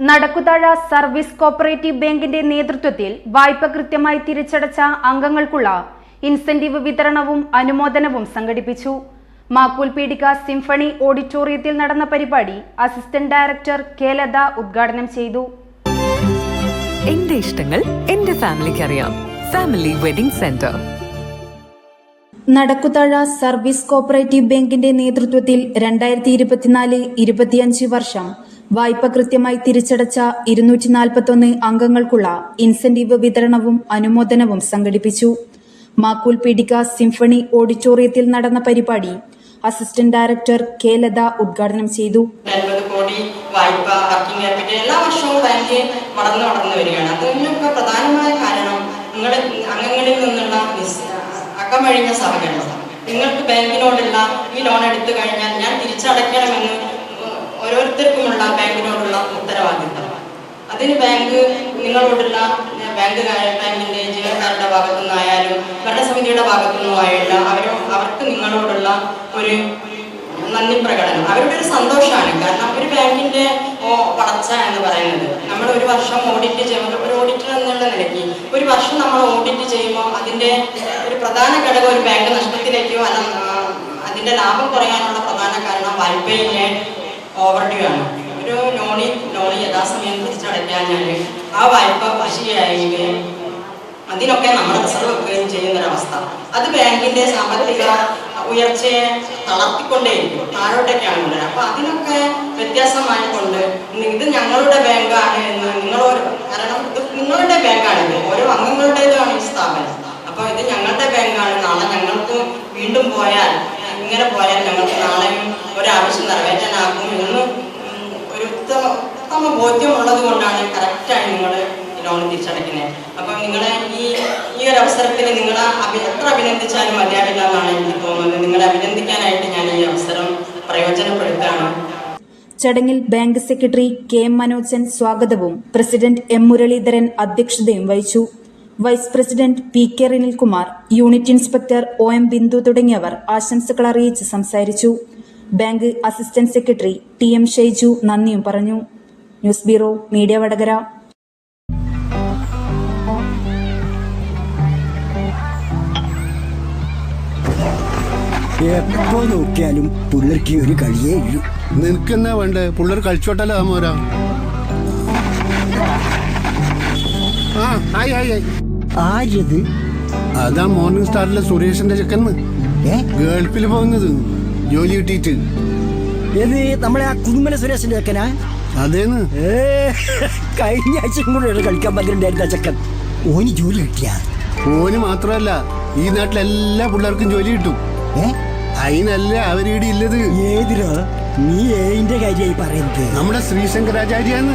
നടക്കുതാഴ service cooperative ബാങ്കിന്റെ നേതൃത്വത്തിൽ വായ്പ കൃത്യമായി തിരിച്ചടച്ച അംഗങ്ങൾക്കുള്ള ഇൻസെന്റീവ് വിതരണവും അനുമോദനവും സംഘടിപ്പിച്ചു. മാക്കൂൽ പീഡിക സിംഫണി ഓഡിറ്റോറിയത്തിൽ നടന്ന പരിപാടി അസിസ്റ്റന്റ് ഡയറക്ടർ കെ ലത ഉദ്ഘാടനം ചെയ്തു. എന്റെ ഇഷ്ടങ്ങൾ എന്റെ ഫാമിലിക്ക് അറിയാം family wedding centre. Nadakkuthazha service cooperative ബാങ്കിന്റെ നേതൃത്വത്തിൽ രണ്ടായിരത്തി ഇരുപത്തിനാല് ഇരുപത്തിയഞ്ച് വർഷം വായ്പ കൃത്യമായി തിരിച്ചടച്ച ഇരുന്നൂറ്റി നാൽപ്പത്തൊന്ന് അംഗങ്ങൾക്കുള്ള ഇൻസെന്റീവ് വിതരണവും അനുമോദനവും സംഘടിപ്പിച്ചു. മാക്കൂൽ പീഡിക സിംഫണി ഓഡിറ്റോറിയത്തിൽ നടന്ന പരിപാടി അസിസ്റ്റന്റ് ഡയറക്ടർ കെ ലത ഉദ്ഘാടനം ചെയ്തു. കോടി വായ്പ വർക്കിംഗ് ക്യാപിറ്റൽ എല്ലാ വർഷവും ബാങ്ക് വളർന്നു വളർന്നു വരികയാണ്. അതിനൊക്കെ പ്രധാനമായ കാരണം നിങ്ങൾ അംഗങ്ങളിൽ നിന്നുള്ള അക്കമഴിഞ്ഞ സഹകരണം. നിങ്ങൾക്ക് ബാങ്കിനോടുള്ള ഈ ലോൺ എടുത്തു കഴിഞ്ഞാൽ ഞാൻ തിരിച്ചടയ്ക്കണമെന്ന് ഓരോരുത്തർക്കുമുള്ള ബാങ്കിനോടുള്ള ഉത്തരവാദിത്തം. അതിന് ബാങ്ക് നിങ്ങളോടുള്ള ബാങ്ക് ബാങ്കിന്റെ ജീവനക്കാരുടെ ഭാഗത്തു നിന്നായാലും ഭരണസമിതിയുടെ ഭാഗത്തു നിന്നുമായുള്ള അവർ അവർക്ക് നിങ്ങളോടുള്ള ഒരു നന്ദി പ്രകടനം അവരുടെ ഒരു സന്തോഷമാണ്. കാരണം ഒരു ബാങ്കിന്റെ വളർച്ച എന്ന് പറയുന്നത് നമ്മൾ ഒരു വർഷം ഓഡിറ്റ് ചെയ്യുമ്പോൾ ഒരു ഓഡിറ്റർ എന്നുള്ള നിലയ്ക്ക് ഒരു വർഷം നമ്മൾ ഓഡിറ്റ് ചെയ്യുമ്പോൾ അതിന്റെ ഒരു പ്രധാന ഘടകം ഒരു ബാങ്ക് നഷ്ടത്തിലേക്കോ അല്ല അതിന്റെ ലാഭം കുറയാനുള്ള പ്രധാന കാരണം വായ്പയിലെ ഓവർ ഡ്യൂ ആണ്. ഒരു ലോണി ലോണി യഥാസമയം തിരിച്ചടയ്ക്കാഞ്ഞാൽ ആ വായ്പ പശിയായിരിക്കുകയും അതിനൊക്കെ നമ്മൾ റിസർവ് വെക്കുകയും ചെയ്യുന്നൊരവസ്ഥ. അത് ബാങ്കിന്റെ സാമ്പത്തിക ഉയർച്ചയെ തളർത്തിക്കൊണ്ടേയിരിക്കും. താഴോട്ടേക്കാണ് ഉള്ളത് അപ്പൊ അതിനൊക്കെ വ്യത്യാസമായിക്കൊണ്ട് ഇത് ഞങ്ങളുടെ ബാങ്കാണ് എന്ന് നിങ്ങൾ കാരണം ഇത് നിങ്ങളുടെ ബാങ്കാണിത് ഓരോ അംഗങ്ങളുടേതാണ് ഈ സ്ഥാപനം. അപ്പൊ ഇത് ഞങ്ങളുടെ ബാങ്കാണ്. നാളെ ഞങ്ങൾക്ക് വീണ്ടും പോയാൽ ഇങ്ങനെ പോയാൽ ഞങ്ങൾക്ക് നാളെ ഒരാവശ്യം നിറവേറ്റാനാകും എന്ന് ഒരു ഉത്തമ ഉത്തമ ബോധ്യമുള്ളത് കൊണ്ടാണ് കറക്റ്റായി നിങ്ങൾ ലോൺ തിരിച്ചടയ്ക്കുന്നത്. അപ്പം നിങ്ങളെ ഈ ഈ ഒരു അവസരത്തിൽ നിങ്ങളെ എത്ര അഭിനന്ദിച്ചാലും മതിയാവില്ല എന്നാണ് എനിക്ക് തോന്നുന്നത്. നിങ്ങളെ അഭിനന്ദിക്കാനായിട്ട് ഞാൻ ഈ അവസരം പ്രയോജനപ്പെടുത്തുകയാണ്. ചടങ്ങിൽ bank secretary K M Manojan സ്വാഗതവും പ്രസിഡന്റ് എം മുരളീധരൻ അധ്യക്ഷതയും വഹിച്ചു. Vice president P K Rinilkumar unit inspector O M Bindu തുടങ്ങിയവർ ആശംസകൾ അറിയിച്ച് സംസാരിച്ചു. Bank assistant secretary T M Shaiju നന്ദിയും പറഞ്ഞു. News bureau media Vadakara. എപ്പോ നോക്കിയാലും പിള്ളേർക്ക് ഒരു കളിയേ ഇല്ലു. നിനക്കെന്നാ വേണ്ടേ? പിള്ളേർ കളിച്ചോട്ടല്ലോ മോരാ ആ ആയി ആയി ഹായ്. ആരത് അതാ മോർണിംഗ് സ്റ്റാറിലെ സുരേഷിന്റെ ചെക്കന്ന് ഏ? ഗൾഫിൽ പോകുന്നത്. ജോലി കിട്ടിയിട്ട്. ഏത്? നമ്മളെ ആ കുതുമല സുരേഷിന്റെ ചെക്കനാ? അതേന്ന്. ഏ കഴിഞ്ഞ ആഴ്ചയും കൂടെ കളിക്കാൻ പന്ത്രണ്ടായിരുന്ന ചെക്കൻ. ഓന് ജോലി കിട്ടിയ? ഓന് മാത്രമല്ല ഈ നാട്ടിലെ എല്ലാ പിള്ളേർക്കും ജോലി കിട്ടും. ഏ? അതിനല്ല അവരീടെ ഇല്ലത്. ഏതിരോ നീ ഏതിന്റെ കാര്യമായി പറയുന്നത്. നമ്മുടെ ശ്രീശങ്കരാചാര്യാന്ന്